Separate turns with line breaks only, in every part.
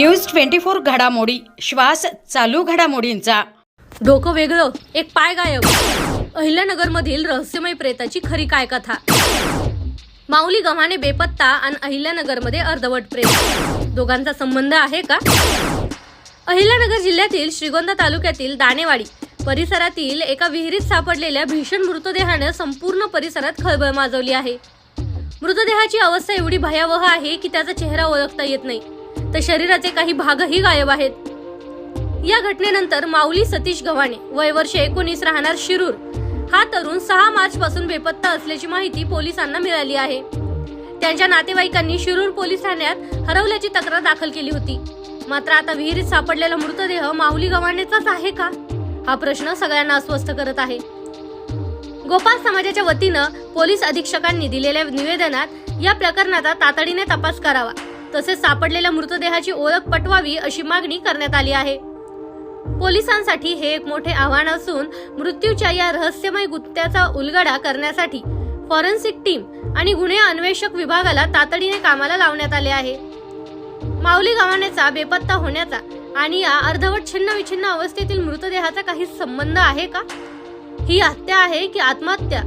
News twenty four घडामोडी. श्वास चालू घडामोडींचा.
डोकं वेगळं एक पाय गायब. अहिल्यानगरमधील रहस्यमय प्रेताची खरी काय कथा? माऊली गव्हाणे बेपत्ता आणि अहिल्यानगरमध्ये अर्धवट प्रेत. दोघांचा संबंध आहे का? अहिल्यानगर जिल्ह्यातील श्रीगोंदा तालुक्यातील दाणेवाडी परिसरातील एका विहिरीत सापडलेल्या भीषण मृतदेहानं संपूर्ण परिसरात खळबळ माजवली आहे. मृतदेहाची अवस्था एवढी भयावह आहे की त्याचा चेहरा ओळखता येत नाही. तर शरीराचे काही भागही गायब आहेत. या घटनेनंतर माऊली सतीश गव्हाणे वय वर्ष एकोणीस राहणार शिरूर. हा तरुण सहा मार्च पासून बेपत्ता असल्याची माहिती पोलिसांना मिळाली आहे. त्यांच्या नातेवाईकांनी शिरूर पोलीस ठाण्यात हरवल्याची तक्रार दाखल केली होती. मात्र आता विहिरीत सापडलेला मृतदेह माऊली गव्हाणेचाच आहे का? हा प्रश्न सगळ्यांना अस्वस्थ करत आहे. गोपाल समाजाच्या वतीनं पोलीस अधीक्षकांनी दिलेल्या निवेदनात या प्रकरणाचा तातडीने तपास करावा. तसेच सापडलेल्या मृतदेहाची ओळख पटवावी अशी मागणी करण्यात आली आहे. पोलिसांसाठी हे एक मोठे आव्हान असून मृत्यूच्या या रहस्यमय गुत्त्याचा उलगडा करण्यासाठी फॉरेन्सिक टीम आणि गुन्हे अन्वेषक विभागाला तातडीने कामाला लावण्यात आले आहे. माऊली गव्हाणेचा बेपत्ता होण्याचा आणि या अर्धवट छिन्न विछिन्न अवस्थेतील मृतदेहाचा काही संबंध आहे का? ही हत्या आहे की आत्महत्या?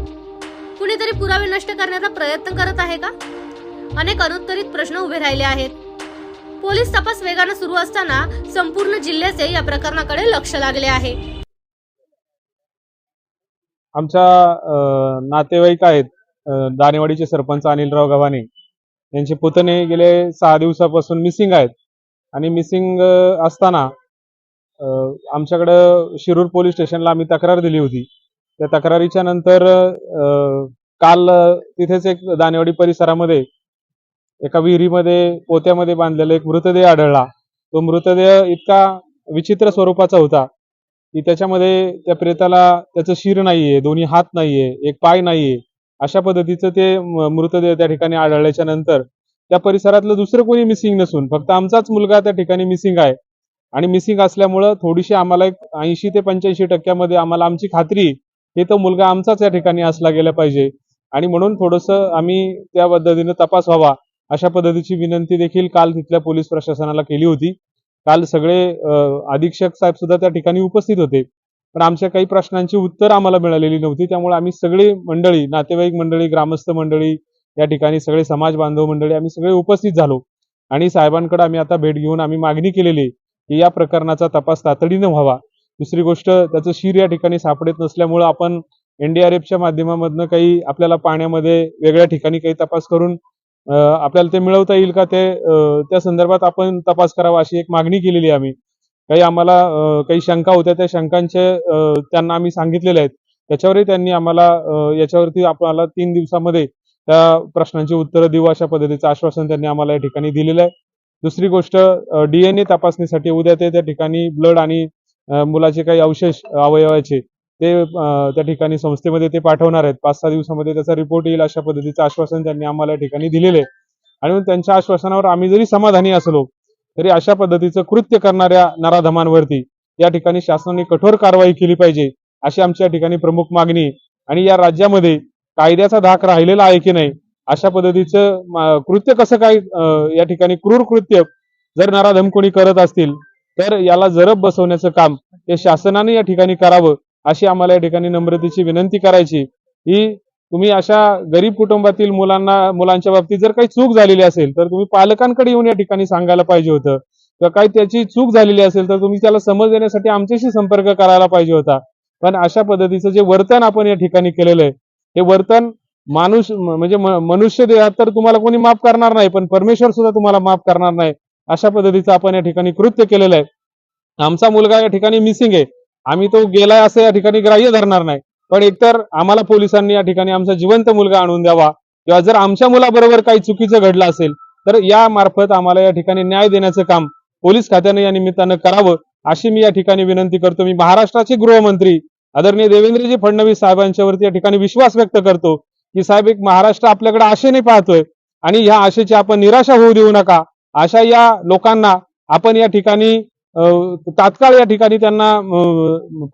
कुणीतरी पुरावे नष्ट करण्याचा प्रयत्न करत आहे का? अनेक अनुत्तरित प्रश्न उभे राहिले आहेत. पोलीस तपास वेगानं सुरू असताना संपूर्ण जिल्ह्याचे या प्रकरणाकडे लक्ष लागले आहे.
आमच्या नातेवाईक आहेत दानेवाडीचे सरपंच अनिलराव गव्हाणे. यांचे पुतणे गेले सहा दिवसापासून मिसिंग आहेत. आणि मिसिंग असताना आमच्याकडं शिरूर पोलीस स्टेशनला आम्ही तक्रार दिली होती. त्या तक्रारीच्या नंतर काल तिथेच एक दानेवाडी परिसरामध्ये एका विहिरीमध्ये पोत्यामध्ये बांधलेला एक मृतदेह आढळला. तो मृतदेह इतका विचित्र स्वरूपाचा होता की त्याच्यामध्ये त्या प्रेताला त्याचं शिर नाहीये दोन्ही हात नाहीये एक पाय नाहीये. अशा पद्धतीचं ते मृतदेह त्या ठिकाणी आढळल्याच्या नंतर त्या परिसरातलं दुसरं कोणी मिसिंग नसून फक्त आमचाच मुलगा त्या ठिकाणी मिसिंग आहे. आणि मिसिंग असल्यामुळं थोडीशी आम्हाला एक ऐंशी ते पंच्याऐंशी टक्क्यामध्ये आम्हाला आमची खात्री हे की तो मुलगा आमचाच या ठिकाणी असला गेला पाहिजे. आणि म्हणून थोडंसं आम्ही त्या पद्धतीनं तपास व्हावा. अशा पद्धतीची विनंती देखील काल तिथल्या पोलीस प्रशासनाला केली होती. काल सगळे अधीक्षक साहेब सुद्धा त्या ठिकाणी उपस्थित होते. पण आमच्या काही प्रश्नांची उत्तर आम्हाला मिळालेली नव्हती. त्यामुळे आम्ही सगळी मंडळी नातेवाईक मंडळी ग्रामस्थ मंडळी या ठिकाणी सगळे समाज बांधव मंडळी आम्ही सगळे उपस्थित झालो. आणि साहेबांकडे आम्ही आता भेट घेऊन आम्ही मागणी केलेली आहे की या प्रकरणाचा तपास तातडीनं व्हावा. दुसरी गोष्ट त्याचं शिर या ठिकाणी सापडत नसल्यामुळं आपण एनडीआरएफच्या माध्यमामधनं काही आपल्याला पाण्यामध्ये वेगळ्या ठिकाणी काही तपास करून आपल्याला ते मिळवता येईल का ते त्या संदर्भात आपण तपास करावा अशी एक मागणी केलेली आहे आम्ही. काही आम्हाला काही शंका होत्या त्या शंकांचे त्यांना आम्ही सांगितलेले आहेत. त्याच्यावरही त्यांनी आम्हाला याच्यावरती आपल्याला तीन दिवसामध्ये त्या प्रश्नांची उत्तरं देऊ अशा पद्धतीचं आश्वासन त्यांनी आम्हाला या ठिकाणी दिलेलं आहे. दुसरी गोष्ट डीएनए तपासणीसाठी उद्या ते त्या ठिकाणी ब्लड आणि मुलाचे काही अवशेष अवयवाचे ते त्या ठिकाणी संस्थेमध्ये ते पाठवणार आहेत. पाच सहा दिवसामध्ये त्याचा रिपोर्ट येईल अशा पद्धतीचं आश्वासन त्यांनी आम्हाला या ठिकाणी दिलेले आहे. आणि त्यांच्या आश्वासनावर आम्ही जरी समाधानी असलो तरी अशा पद्धतीचं कृत्य करणाऱ्या नराधमांवरती या ठिकाणी शासनाने कठोर कारवाई केली पाहिजे अशी आमच्या ठिकाणी प्रमुख मागणी आणि या राज्यामध्ये कायद्याचा धाक राहिलेला आहे की नाही अशा पद्धतीचं कृत्य कसं काय या ठिकाणी क्रूर कृत्य जर नराधम कोणी करत असतील तर याला जरब बसवण्याचं काम हे शासनाने या ठिकाणी करावं अशी आम्हाला या ठिकाणी नम्रतेची विनंती करायची. ही तुम्ही अशा गरीब कुटुंबातील मुलांना मुलांच्या बाबतीत जर काही चूक झालेली असेल तर तुम्ही पालकांकडे येऊन या ठिकाणी सांगायला पाहिजे होतं. तर काही त्याची चूक झालेली असेल तर तुम्ही त्याला समज देण्यासाठी आमच्याशी संपर्क करायला पाहिजे होता. पण अशा पद्धतीचं जे वर्तन आपण या ठिकाणी केलेलं आहे हे वर्तन माणूस म्हणजे मनुष्य देहात तर तुम्हाला कोणी माफ करणार नाही पण परमेश्वर सुद्धा तुम्हाला माफ करणार नाही अशा पद्धतीचं आपण या ठिकाणी कृत्य केलेलं आहे. आमचा मुलगा या ठिकाणी मिसिंग आहे. आम्ही तो गेलाय असं या ठिकाणी ग्राह्य धरणार नाही. पण एकतर आम्हाला पोलिसांनी या ठिकाणी आमचा जिवंत मुलगा आणून द्यावा किंवा जर आमच्या मुलाबरोबर काही चुकीचं घडलं असेल तर या मार्फत आम्हाला या ठिकाणी न्याय देण्याचं काम पोलीस खात्याने या निमित्तानं करावं अशी मी या ठिकाणी विनंती करतो. मी महाराष्ट्राचे गृहमंत्री आदरणीय देवेंद्रजी फडणवीस साहेबांच्यावरती या ठिकाणी विश्वास व्यक्त करतो की साहेब एक महाराष्ट्र आपल्याकडे आशेने पाहतोय आणि ह्या आशेची आपण निराशा होऊ देऊ नका. अशा या लोकांना आपण या ठिकाणी तात्काळ या ठिकाणी त्यांना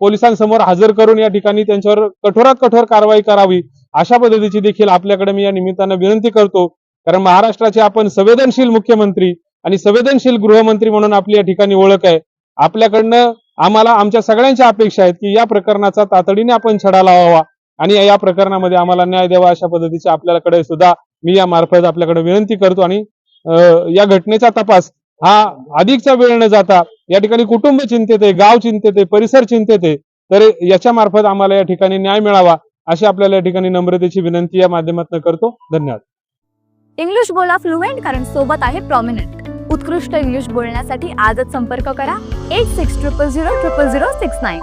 पोलिसांसमोर हजर करून या ठिकाणी त्यांच्यावर कठोरात कठोर कारवाई करावी अशा पद्धतीची देखील आपल्याकडे मी या निमित्तानं विनंती करतो. कारण महाराष्ट्राचे आपण संवेदनशील मुख्यमंत्री आणि संवेदनशील गृहमंत्री म्हणून आपली या ठिकाणी ओळख आहे. आपल्याकडनं आम्हाला आमच्या सगळ्यांच्या अपेक्षा आहेत की या प्रकरणाचा तातडीने आपण छडा लावावा आणि या प्रकरणामध्ये आम्हाला न्याय द्यावा अशा पद्धतीचे आपल्याकडे सुद्धा मी या मार्फत आपल्याकडे विनंती करतो. आणि या घटनेचा तपास हा अधिकचा वेळ न जाता या ठिकाणी कुटुंब चिंतेत आहे गाव चिंतेत आहे परिसर चिंतेत आहे तर याच्या मार्फत आम्हाला या ठिकाणी न्याय मिळावा अशी आपल्याला या ठिकाणी नम्रतेची विनंती या माध्यमातून करतो. धन्यवाद.
इंग्लिश बोला फ्लुएंट कारण सोबत आहे प्रॉमिनंट उत्कृष्ट इंग्लिश बोलण्यासाठी आजच संपर्क करा. Eight six triple zero triple zero six nine